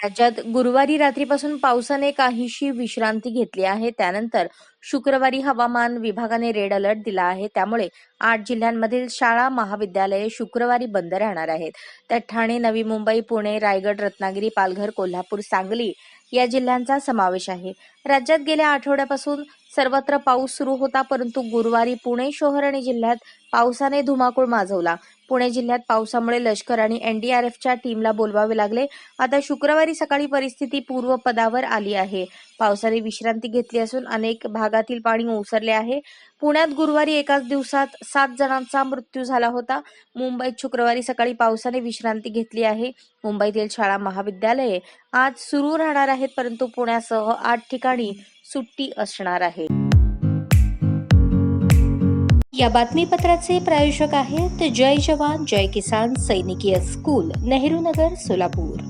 राज्यात गुरुवारी रात्रीपासून पावसाने काहीशी विश्रांती घेतली आहे. त्यानंतर शुक्रवारी हवामान विभागाने रेड अलर्ट दिला आहे. त्यामुळे आठ जिल्ह्यांमधील शाळा महाविद्यालये शुक्रवारी बंद राहणार आहेत. त्यात ठाणे नवी मुंबई पुणे रायगड रत्नागिरी पालघर कोल्हापूर सांगली या जिल्ह्यांचा समावेश आहे. राज्यात गेल्या आठवड्यापासून सर्वत्र पाऊस सुरू होता परंतु गुरुवारी पुणे शहर आणि जिल्ह्यात पावसाने धुमाकूळ माजवला. पुणे जिल्ह्यात पावसामुळे लष्कर आणि एनडीआरएफच्या टीमला बोलवावे लागले. आता शुक्रवारी सकाळी परिस्थिती पूर्वपदावर आली आहे. पावसाने विश्रांती घेतली असून अनेक भाग भागातील पाणी ओसरले आहे. पुण्यात गुरुवारी एकाच दिवसात सात जणांचा मृत्यू झाला होता. मुंबईत शुक्रवारी सकाळी पावसाने विश्रांती घेतली आहे. मुंबईतील शाळा महाविद्यालये आज सुरू राहणार आहेत परंतु पुण्यासह आठ ठिकाणी सुट्टी असणार आहे. या बातमीपत्राचे प्रायोजक आहेत जय जवान जय किसान सैनिकीय स्कूल नेहरू नगर सोलापूर.